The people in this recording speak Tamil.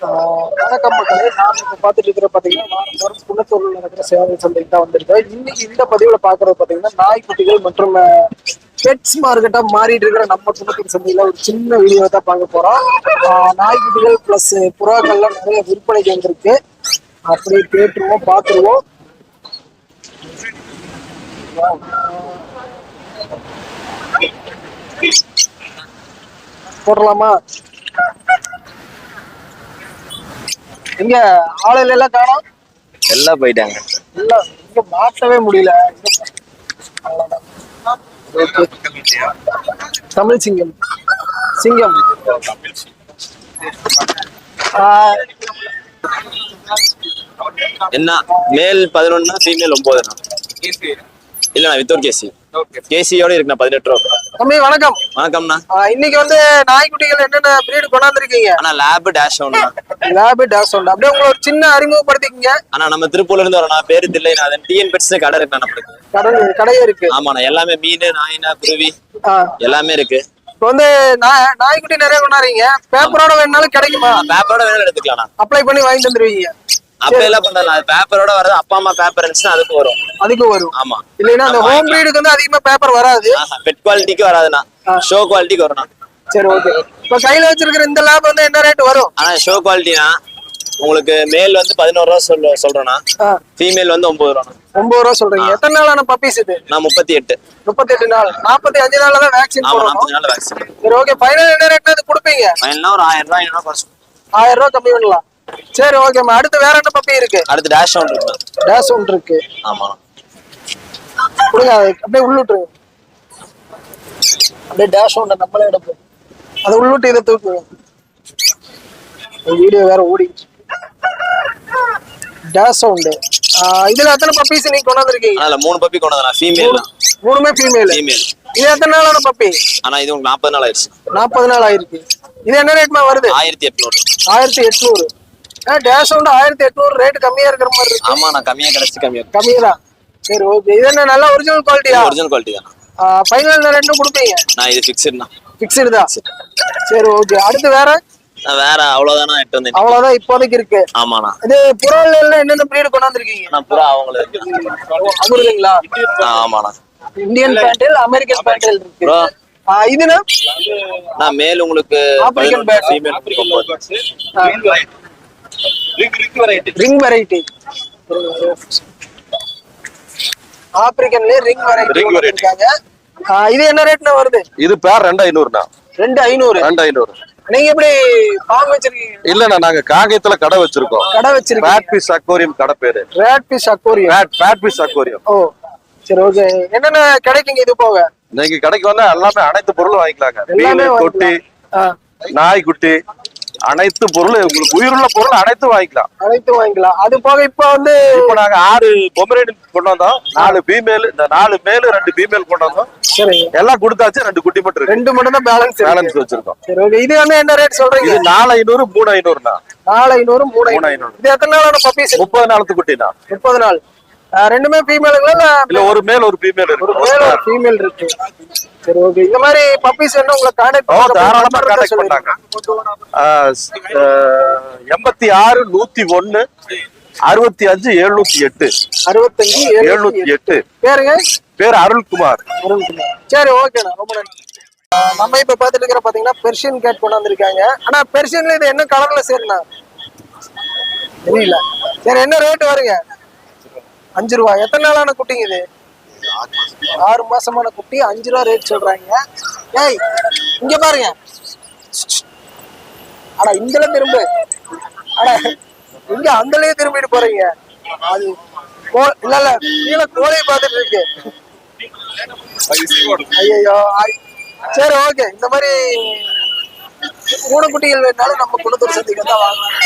வணக்கம் மக்களே நான் இப்ப பார்த்துட்டு இருக்கிற பாத்தீங்கன்னா வாரம் குன்னத்தூர்ல நடக்கிற சேவை சந்தைக்கு தான் வந்திருக்கேன் இன்னைக்கு இந்த பதிவுல பாக்குறது பாத்தீங்கன்னா நாய்க்குட்டிகள் மற்றும் பெட்ஸ் மார்க்கெட்டா மாறிட்டு இருக்கிற நம்ம குன்னத்தூர் சந்தையில ஒரு சின்ன வீடியோ தான் பார்க்க போறோம் நாய்க்குட்டிகள் பிளஸ் புறாக்கள்லாம் நிறைய விற்பனைக்கு வந்திருக்கு அப்படியே கேட்டுருவோம் பார்த்துருவோம் போடலாமா? எங்க ஆளுல எல்லாம் காணோம்? எல்லாம் போயிட்டாங்க. இல்ல இங்க மாட்டவே முடியல. தமிழ் சிங்கம். சிங்கம். என்ன மேல் பதினொன்னா ஃபீமேல் ஒன்பதுண்ணா இல்லண்ணா வித்தவுட் கேசி கேசியோட இருக்குண்ணா பதினெட்டு ரூபா. தம்பி வணக்கம். வணக்கம்ண்ணா. இன்னைக்கு வந்து நாய்க்குட்டிகள் என்னென்ன பிரீடு கொண்டாந்துருக்கீங்க? அண்ணா லேப் டேஷ் ஒண்ணா லேபு டாக்ஸ் உண்டு. அப்படியே உங்களை ஒரு சின்ன அறிமுகப்படுத்திக்கங்க. அண்ணா நம்ம திருப்பூர்ல இருந்து வரோண்ணா பேரு தில்லைண்ணா அதன் டிஎன் பெட்ஸ் கடை இருக்குண்ணா நம்மளுக்கு. கடை கடையே இருக்கு. ஆமாண்ணா எல்லாமே மீன் நாயினா குருவி எல்லாமே இருக்கு. இப்போ வந்து நாய் நாய்க்குட்டி நிறைய கொண்டாடுறீங்க. பேப்பரோட வேணாலும் கிடைக்குமா? பேப்பரோட வேணாலும் எடுத்துக்கலாம்ண்ணா அப்ளை பண்ணி வாங்கிட்டு வந்துருவீங்க. அப்ப எல்லாம் அது பேப்பரோட வர்றது அப்பா அம்மா பேப்பர் இருந்துச்சுன்னா அதுக்கு வரும். அதுக்கு வரும். ஆமா. இல்லைன்னா அந்த ஹோம் பிரீடுக்கு வந்து அதிகமா பேப்பர் வராது. பெட் குவாலிட்டிக்கு வராதுண்ணா. ஷோ குவாலிட்டிக்கு வரும்ண்ணா. சரி ஓகே இப்ப கையில வச்சிருக்கிற இந்த லேப் வந்து என்ன ரேட் வரும்? ஆனா ஷோ குவாலிட்டினா உங்களுக்கு மேல் வந்து பதினோரு ரூபா சொல்ல சொல்றேன்னா ஃபீமேல் வந்து ஒன்பது ரூபா ஒன்பது ரூபா சொல்றீங்க. எத்தனை நாளான பப்பீஸ் இது? நான் முப்பத்தி எட்டு. முப்பத்தெட்டு நாள். நாற்பத்தி அஞ்சு நாள்ல தான் வேக்சின் நாற்பத்தி நாலு வேக்சின் சரி ஓகே ஃபைனல் என்ன ரேட் அது கொடுப்பீங்க? ஃபைனலா ஒரு ஆயிரம் ரூபாய் ஐநூறு குறைச்சு ஆயிரம் ரூபாய் கம்மி பண்ணலாம். சரி ஓகேம்மா அடுத்து வேற என்ன பப்பி இருக்கு? அடுத்து டேஷ் ஒன்று இருக்கு டேஸ் ஒன்று இருக்கு. ஆமா. கொடுங்க அப்படியே உள்ளுட்டுருங்க அப்படியே டேஷ் ஒன்று நம்மளே எடுப்போம். அதை உள்ளுட்டு இதை தூக்குங்க வீடியோ வேற ஓடிட்டு டேஷ் சவுண்டு இதுல எத்தனை பப்பீஸ் நீங்க கொண்டு வந்திருக்கீங்க அதனால மூணு பப்பி கொண்டு வந்தேன் ஃபீமேல் மூணுமே ஃபீமேல் ஃபீமேல் இது எத்தனை நாளான பப்பி ஆனா இது உங்களுக்கு நாற்பது நாள் ஆயிடுச்சு. நாற்பது நாள் ஆயிருக்கு. இது என்ன ரேட்மா வருது? ஆயிரத்தி எட்நூறு. ஆயிரத்தி எட்நூறு. டேஷ் சவுண்ட் ஆயிரத்தி எட்நூறு ரேட் கம்மியா இருக்கிற மாதிரி இருக்கு. ஆமா நான் கம்மியா கிடைச்சு கம்மியா கம்மியா தான் சரி ஓகே இது என்ன நல்ல ஒரிஜினல் குவாலிட்டியா ஒரிஜினல் குவாலிட்டி தான். ஃபைனல் ரெண்டும் கொடுப்பீங்க. நான் இது ஃபிக்ஸ்டுண்ணா ஃபிக்ஸ்டு தான் சரி ஓகே அடுத்து வேற? வேற அவ்வளவுதானா எட்டு வந்தேன். அவ்வளவுதான் இப்போதைக்கு இருக்கு. ஆமாண்ணா. இது புறால என்னென்ன பிரீடு கொண்டாந்துருக்கீங்க? நான் பூரா அவங்களுக்கு அமிர்துங்களா? ஆ, ஆமாண்ணா. இந்தியன் பேண்டில் அமெரிக்கன் பேண்டில் இருக்கு. இதுனா? நான் மேல் உங்களுக்கு African bat. Female ring variety ஆப்பிரிக்கன்லயே ring variety. இருக்காங்க இது என்ன ரேட்னா வருது? இது பேர் ரெண்டு ஐநூறுண்ணா. ரெண்டு ஐநூறு. ரெண்டு ஐநூறு. நீங்க எப்படி ஃபார்ம் வச்சிருக்கீங்க? இல்லண்ணா நாங்க காங்கயத்துல கடை வச்சிருக்கோம். கடை வச்சிருக்கீங்க. பேட் பீஸ் அக்வாரியம் கடை பேரு. Rate peace aquarium bad bad peace aquarium ஓ சரி ஓகே என்னென்ன கிடைக்குங்க இது போக? நீங்க கடைக்கு வந்தா எல்லாமே அனைத்து பொருளும் வாங்கிக்கலாங்க. மீன் தொட்டி நாய்க்குட்டி அனைத்து பொருளும் உங்களுக்கு உயிருள்ள பொருள் அனைத்தும் வாங்கிக்கலாம். அனைத்தும் வாங்கிக்கலாம். அது போக இப்ப வந்து இப்போ நாங்க ஆறு பொமரேன் கொண்டு வந்தோம். நாலு ஃபீமேல் இந்த நாலு மேல் ரெண்டு ஃபீமேல் கொண்டு வந்தோம். எல்லாம் கொடுத்தாச்சு ரெண்டு குட்டி மட்டும் ரெண்டு மட்டும் தான் பேலன்ஸ் பேலன்ஸ் வச்சிருக்கோம். இது வந்து என்ன ரேட் சொல்றீங்க? இது நாலு ஐநூறு மூணு ஐநூறுண்ணா. நாலு ஐநூறு மூணு மூணு ஐநூறு. இது எத்தனை நாளான பப்பீஸ் முப்பது நாளத்து குட்டிண்ணா. முப்பது நாள். ரெண்டுமே ஃபீமேலுங்களா இல்ல ஒரு மேல் ஒரு ஃபீமேல் ஒரு இருக்கு மேல் ஒரு ஃபீமேல் இருக்கு. சரி ஓகே இந்த மாதிரி பப்பீஸ் என்ன உங்களை கான்டாக்ட் ஓ தாராளமா கான்டாக்ட் பண்ணாங்க. எண்பத்தி ஆறு நூத்தி ஒண்ணு அறுபத்தி அஞ்சு எழுநூத்தி எட்டு. அறுபத்தஞ்சு எழுநூத்தி எட்டு. பேருங்க? பேர் அருள்குமார் அருண்குமார். சரி ஓகேண்ணா ரொம்ப நன்றி. நம்ம இப்ப பாத்துட்டு இருக்கிற பாத்தீங்கன்னா பெர்ஷியன் கேட் கொண்டு வந்திருக்காங்க. ஆனா பெர்ஷியன்ல இது என்ன கலர்ல சேருண்ணா? தெரியல. சரி என்ன ரேட் வருங்க? அஞ்சு ரூபா. எத்தனை நாளான குட்டிங்க இது? ஆறு மாசமான குட்டி அஞ்சு ரூபா ரேட் சொல்றாங்க. ஏய் இங்க பாருங்க. ஆனா இங்கல திரும்ப. அட இங்க அங்கலயே திரும்பிட்டு போறீங்க? அது கோ- இல்ல இல்ல கீழே கோழியை பார்த்துட்டு இருக்கு. ஐயோ சரி ஓகே. இந்த மாதிரி பூனைக்குட்டிகள் வேணாலும் நம்ம குளத்தூர் சந்திக்க தான் வாங்கலாம்